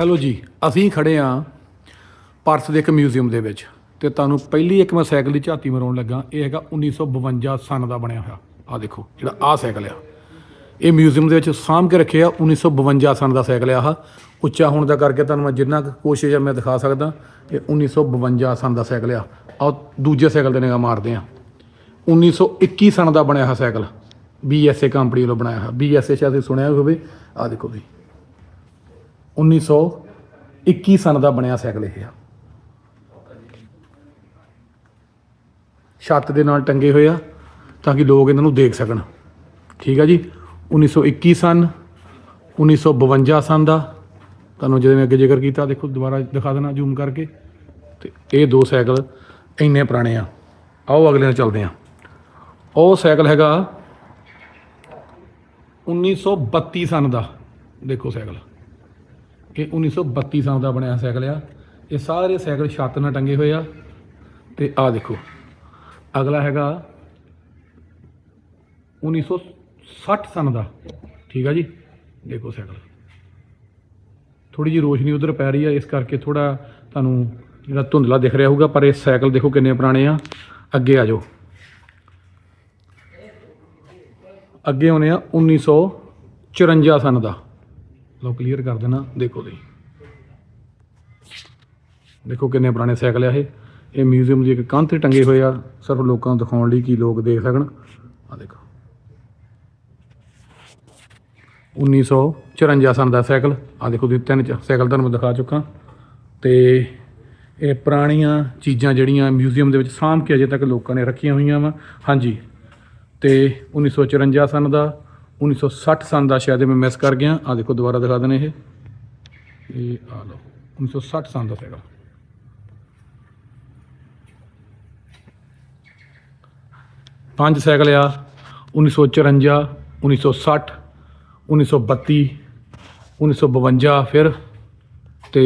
Hello ਜੀ, ਅਸੀਂ ਖੜੇ ਆ ਪਰਸ ਦੇ ਇੱਕ ਮਿਊਜ਼ੀਅਮ ਦੇ ਵਿੱਚ ਤੇ ਤੁਹਾਨੂੰ ਪਹਿਲੀ ਇੱਕ ਮੈਂ ਸਾਈਕਲ ਦੀ ਝਾਤੀ ਮਰਾਉਣ ਲੱਗਾ। ਇਹ ਹੈਗਾ 1952 ਸਨ ਦਾ ਬਣਿਆ ਹੋਇਆ। ਆ ਦੇਖੋ, ਜਿਹੜਾ ਆ ਸਾਈਕਲ ਆ। ਇਹ ਮਿਊਜ਼ੀਅਮ ਦੇ ਵਿੱਚ ਸਾਂਭ ਕੇ ਰੱਖਿਆ 1952 ਸਨ ਦਾ ਸਾਈਕਲ ਆ ਆਹ। ਉੱਚਾ ਹੋਣ ਦਾ ਕਰਕੇ ਤੁਹਾਨੂੰ ਮੈਂ ਜਿੰਨਾ ਕੁ ਕੋਸ਼ਿਸ਼ ਆ ਮੈਂ ਦਿਖਾ ਸਕਦਾ। ਇਹ 1952 ਸਨ ਦਾ ਸਾਈਕਲ ਆ। ਆਹ ਦੂਜੇ ਸਾਈਕਲ 'ਤੇ ਨਿਗਾਹ ਮਾਰਦੇ ਆ। 1921 ਸਨ ਦਾ ਬਣਿਆ ਹੋਇਆ ਸਾਈਕਲ। BSA ਕੰਪਨੀ ਵੱਲੋਂ ਬਣਾਇਆ ਹੋਇਆ। BSA ਸ਼ਾਇਦ ਤੁਸੀਂ ਸੁਣਿਆ ਵੀ ਹੋਵੇ। ਆ ਦੇਖੋ ਵੀ। 1921 ਸਨ ਦਾ ਬਣਿਆ ਸਾਈਕਲ ਇਹ। ਆ ਛੱਤ ਦੇ ਨਾਲ ਟੰਗੇ ਹੋਏ ਆ ਤਾਂ ਕਿ ਲੋਕ ਇਹਨਾਂ ਨੂੰ ਦੇਖ ਸਕਣ। ਠੀਕ ਆ ਜੀ? 1921 ਸਨ 1952 ਸਨ ਦਾ। ਤੁਹਾਨੂੰ ਜਿਵੇਂ ਅੱਗੇ ਜ਼ਿਕਰ ਕੀਤਾ, ਦੇਖੋ ਦੁਬਾਰਾ ਦਿਖਾ ਦੇਣਾ ਜ਼ੂਮ ਕਰਕੇ। ਤੇ ਇਹ ਦੋ ਸਾਈਕਲ ਇੰਨੇ ਪੁਰਾਣੇ ਆ। ਆਓ ਅਗਲੇ ਨਾਲ ਚੱਲਦੇ ਆ। ਉਹ ਸਾਈਕਲ ਹੈਗਾ 1932 ਸਨ ਦਾ। ਦੇਖੋ ਸਾਈਕਲ। ਇਹ 1932 ਸਾਲ ਦਾ ਬਣਿਆ ਸਾਈਕਲ ਆ। ਇਹ ਸਾਰੇ ਸਾਈਕਲ ਛੱਤ ਨਾਲ ਟੰਗੇ ਹੋਏ ਆ। ਤੇ ਆ ਦੇਖੋ, ਅਗਲਾ ਹੈਗਾ 1960 ਸਨ ਦਾ। ਠੀਕ ਆ ਜੀ? ਦੇਖੋ ਸਾਈਕਲ। ਥੋੜੀ ਜੀ ਰੋਸ਼ਨੀ ਉਧਰ ਪੈ ਰਹੀ ਆ, ਇਸ ਕਰਕੇ ਥੋੜਾ ਤੁਹਾਨੂੰ ਜਿਹੜਾ ਧੁੰਦਲਾ ਦਿਖ ਰਿਹਾ ਹੋਊਗਾ, ਪਰ ਇਹ ਸਾਈਕਲ ਦੇਖੋ ਕਿੰਨੇ ਪੁਰਾਣੇ ਆ। ਅੱਗੇ ਆ ਜਾਓ। ਅੱਗੇ ਆਉਨੇ ਆ 1954 ਸਨ ਦਾ। ਲੋ ਕਲੀਅਰ ਕਰ ਦੇਣਾ, ਦੇਖੋ ਜੀ ਦੇਖੋ ਕਿੰਨੇ ਪੁਰਾਣੇ ਸਾਈਕਲ ਆ ਇਹ। ਇਹ ਮਿਊਜ਼ੀਅਮ ਦੀ ਇੱਕ ਕੰਧ ਤੇ ਟੰਗੇ ਹੋਏ ਆ, ਸਿਰਫ ਲੋਕਾਂ ਨੂੰ ਦਿਖਾਉਣ ਲਈ ਕਿ ਲੋਕ ਦੇਖ ਸਕਣ। ਆ ਦੇਖੋ। 1954 ਸਨ ਦਾ ਸਾਈਕਲ। ਆ ਦੇਖੋ ਤੁਸੀਂ ਤਿੰਨ ਚ- ਸਾਈਕਲ ਤੁਹਾਨੂੰ ਦਿਖਾ ਚੁੱਕਾ। ਤੇ ਇਹ ਪੁਰਾਣੀਆਂ ਚੀਜ਼ਾਂ ਜਿਹੜੀਆਂ ਮਿਊਜ਼ੀਅਮ ਦੇ ਵਿੱਚ ਸਾਂਭ ਕੇ ਅਜੇ ਤੱਕ ਲੋਕਾਂ ਨੇ ਰੱਖੀਆਂ ਹੋਈਆਂ ਵਾ। ਹਾਂਜੀ। ਤੇ 1954 ਸਨ ਦਾ 1960 ਸਾਲ ਦਾ ਸ਼ਾਇਦ ਮੈਂ ਮਿਸ ਕਰ ਗਿਆ। ਆ ਦੇਖੋ, ਦੁਬਾਰਾ ਦਿਖਾ ਦੇਣੇ ਇਹ। ਇਹ ਆ ਲਓ 1960 ਸਾਲ ਦਾ ਸਾਈਕਲ ਪੰਜ ਸਾਈਕਲ ਆ 1954 1960 1932 1952 ਫਿਰ, ਤੇ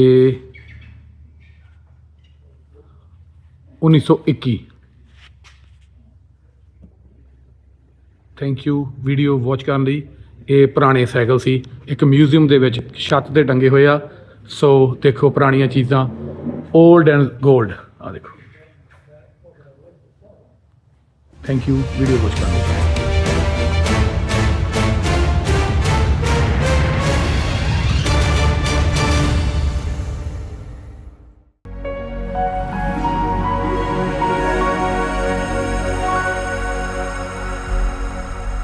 1921 ਥੈਂਕ ਯੂ ਵੀਡੀਓ ਵਾਚ ਕਰਨ ਲਈ ਇਹ ਪੁਰਾਣੇ ਸਾਈਕਲ ਸੀ। ਇੱਕ ਮਿਊਜ਼ੀਅਮ ਦੇ ਵਿੱਚ ਛੱਤ ਤੇ ਟੰਗੇ ਹੋਏ ਆ। ਸੋ ਦੇਖੋ ਪੁਰਾਣੀਆਂ ਚੀਜ਼ਾਂ। 올ਡ ਐਂਡ 골ਡ ਆ ਦੇਖੋ। ਥੈਂਕ ਯੂ ਵੀਡੀਓ ਵਾਚ ਕਰਨ ਲਈ।